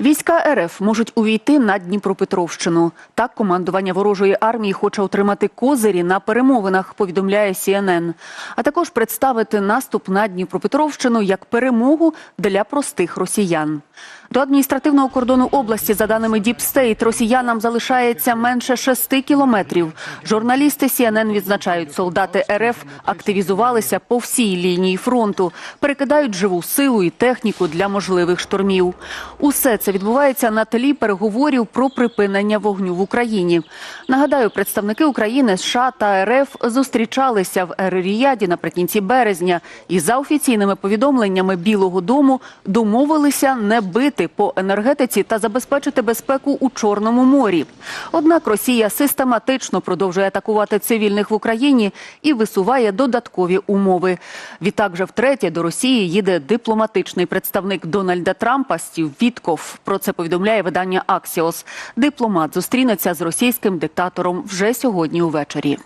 Війська РФ можуть увійти на Дніпропетровщину. Так командування ворожої армії хоче отримати козирі на перемовинах, повідомляє CNN. А також представити наступ на Дніпропетровщину як перемогу для простих росіян. До адміністративного кордону області, за даними Діпстейт, росіянам залишається менше шести кілометрів. Журналісти CNN відзначають, солдати РФ активізувалися по всій лінії фронту, перекидають живу силу і техніку для можливих штурмів. Усе це відбувається на тлі переговорів про припинення вогню в Україні. Нагадаю, представники України, США та РФ зустрічалися в Ер-Ріяді наприкінці березня і за офіційними повідомленнями Білого Дому домовилися не бити по енергетиці та забезпечити безпеку у Чорному морі. Однак Росія систематично продовжує атакувати цивільних в Україні і висуває додаткові умови. Відтак же втретє до Росії їде дипломатичний представник Дональда Трампа Стів Вітков. Про це повідомляє видання Аксіос. Дипломат зустрінеться з російським диктатором вже сьогодні увечері.